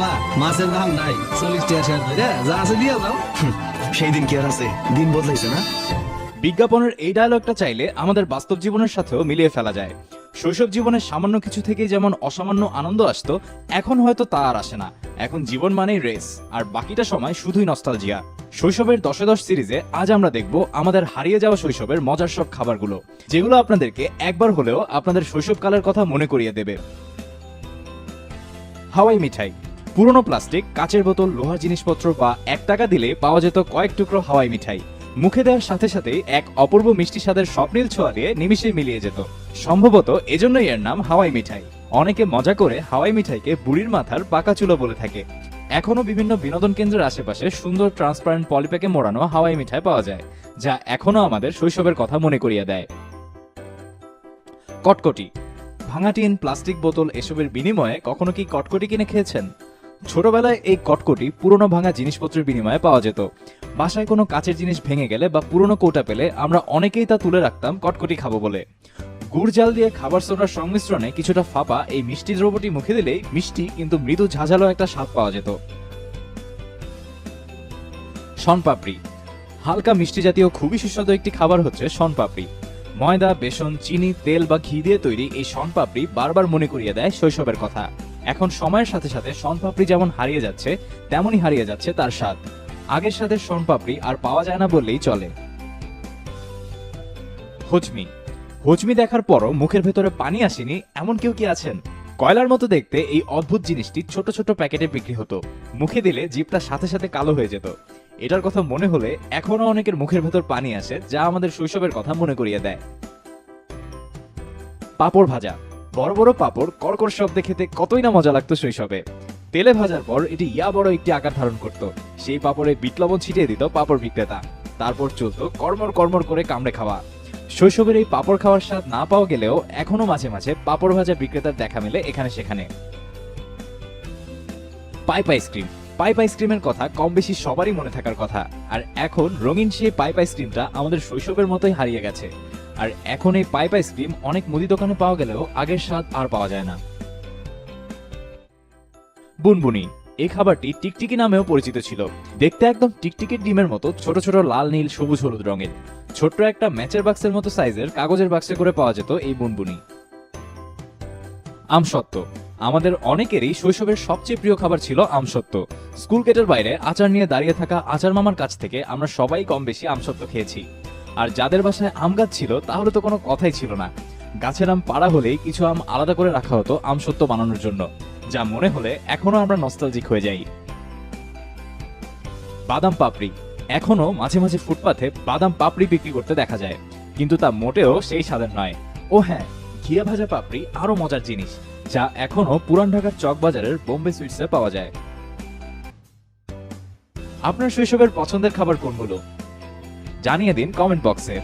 বাবা মাছের দাম নাই চল্লিশ টাকা শেয়ার করে। যা আছে দিয়ে দাও। সেই দিন কি আর আছে? দিন বদলাইছে না? বিজ্ঞাপনের এই ডায়লগটা চাইলে আমাদের বাস্তব জীবনের সাথেও মিলিয়ে ফেলা যায়। শৈশব জীবনের সামান্য কিছু থেকেই যেমন অসামান্য আনন্দ আসতো এখন হয়তো তা আর আসে না। এখন জীবন মানেই রেস আর বাকিটা সময় শুধুই নস্টালজিয়া শৈশবের দশে দশ সিরিজে আজ আমরা দেখব আমাদের হারিয়ে যাওয়া শৈশবের মজার সব খাবারগুলো যেগুলো আপনাদেরকে একবার হলেও আপনাদের শৈশবকালের কথা মনে করিয়ে দেবে। হাওয়াই মিঠাই। পুরনো প্লাস্টিক, কাচের বোতল, লোহার জিনিসপত্র বা এক টাকা দিলে পাওয়া যেত কয়েক টুকরো হাওয়াই মিঠাই। মুখে দেওয়ার সাথে সাথে এক অপূর্ব মিষ্টি স্বাদের স্বপ্নীল ছোঁয়া দিয়ে নিমিশে মিলিয়ে যেত। সম্ভবত এজন্যই এর নাম হাওয়াই মিঠাই। অনেকে মজা করে হাওয়াই মিঠাইকে বুড়ির মাথার পাকা চুলো বলে থাকে। এখনও বিভিন্ন বিনোদন কেন্দ্রের আশেপাশে সুন্দর ট্রান্সপারেন্ট পলিপ্যাকে মোড়ানো হাওয়াই মিঠাই পাওয়া যায়, যা এখনও আমাদের শৈশবের কথা মনে করিয়ে দেয়। কটকটি। ভাঙা টিন, প্লাস্টিক বোতল এসবের বিনিময়ে কখনো কি কটকটি কিনে খেয়েছেন? ছোটবেলায় এই কটকটি পুরনো ভাঙা জিনিসপত্রের বিনিময়ে পাওয়া যেত। বাসায় কোনো কাচের জিনিস ভেঙে গেলে বা পুরনো কৌটা পেলে আমরা অনেকেই তা তুলে রাখতাম কটকটি খাব বলে। গুড় জাল দিয়ে খাবার সোডার সংমিশ্রণে কিছুটা ফাঁপা এই মিষ্টি দ্রব্যটি মুখে দিলেই মিষ্টি কিন্তু মৃদু ঝাঁঝালো একটা স্বাদ পাওয়া যেত। শনপাপড়ি। হালকা মিষ্টি জাতীয় খুবই সুস্বাদু একটি খাবার হচ্ছে শনপাপড়ি। ময়দা, বেসন, চিনি, তেল বা ঘি দিয়ে তৈরি এই শনপাপড়ি বারবার মনে করিয়ে দেয় শৈশবের কথা। এখন সময়ের সাথে সাথে শনপাপড়ি যেমন হারিয়ে যাচ্ছে, তেমনই হারিয়ে যাচ্ছে তার স্বাদ। আগের স্বাদের শনপাপড়ি আর পাওয়া যায় না বললেই চলে। হজমি। হজমি দেখার পরও মুখের ভেতরে পানি আসেনি, এমন কেউ কি আছেন? কয়লার মতো দেখতে এই অদ্ভুত জিনিসটি ছোট ছোট প্যাকেটে বিক্রি হতো। মুখে দিলে জিপটা সাথে সাথে কালো হয়ে যেত। এটার কথা মনে হলে এখনও অনেকের মুখের ভেতর পানি আসে, যা আমাদের শৈশবের কথা মনে করিয়ে দেয়। পাপড় ভাজা। বড় বড় পাপড়, কড়কড় শব্দে খেতে কতই না মজা লাগতো শৈশবে। তেলে ভাজার পর এটি ইয়া বড় একটি আকার ধারণ করত। সেই পাপড়ে বিট লবণ ছিটিয়ে দিত পাপড় বিক্রেতা। তারপর চলতো কর্মর কর্মর করে কামড়ে খাওয়া। শৈশবের এই পাপড় খাওয়ার স্বাদ না পাওয়া গেলেও এখনও মাঝে মাঝে পাপড় ভাজা বিক্রেতার দেখা মেলে এখানে সেখানে। Pipe ice cream. পাইপ আইসক্রিমের কথা কম বেশি সবারই মনে থাকার কথা। আর এখন রঙিন সেই পাইপ আইসক্রিমটা আমাদের শৈশবের মতোই হারিয়ে গেছে। আর এখন এই পাইপ আইসক্রিম অনেক মুদি দোকানে পাওয়া গেলেও আগের স্বাদ আর পাওয়া যায় না। বুনবুনি এই খাবারটি টিকটিকি নামেও পরিচিত ছিল। দেখতে একদম টিকটিকির ডিমের মতো ছোট ছোট লাল, নীল, সবুজ, হলুদ রঙের। ছোট্ট একটা ম্যাচের বাক্সের মতো সাইজের কাগজের বাক্সে করে পাওয়া যেত এই বুনবুনি। আমসত্ত্ব, আমাদের অনেকেরই শৈশবের সবচেয়ে প্রিয় খাবার ছিল আমসত্ত্ব। স্কুল গেটের বাইরে আচার নিয়ে দাঁড়িয়ে থাকা আচার মামার কাছ থেকে আমরা সবাই কম বেশি আমসত্ত্ব খেয়েছি। আর যাদের বাসায় আম গাছ ছিল, তাহলে তো কোনো কথাই ছিল না। গাছের আম পাড়া হলেই কিছু আম আলাদা করে রাখা হতো আম সত্য বানানোর জন্য। যা মনে হলে এখনও আমরা নস্টালজিক হয়ে যাই। বাদাম পাপড়ি। এখনও মাঝে মাঝে ফুটপাথে বাদাম পাপড়ি বিক্রি করতে দেখা যায়। কিন্তু তা মোটেও সেই স্বাদের নয়। ও হ্যাঁ ঘিয়া ভাজা পাপড়ি আরও মজার জিনিস, যা এখনও পুরান ঢাকার চক বাজারের বোম্বে সুইটসে পাওয়া যায়। আপনার শৈশবের পছন্দের খাবার কোনগুলো? জানিয়ে দিন কমেন্ট বক্সে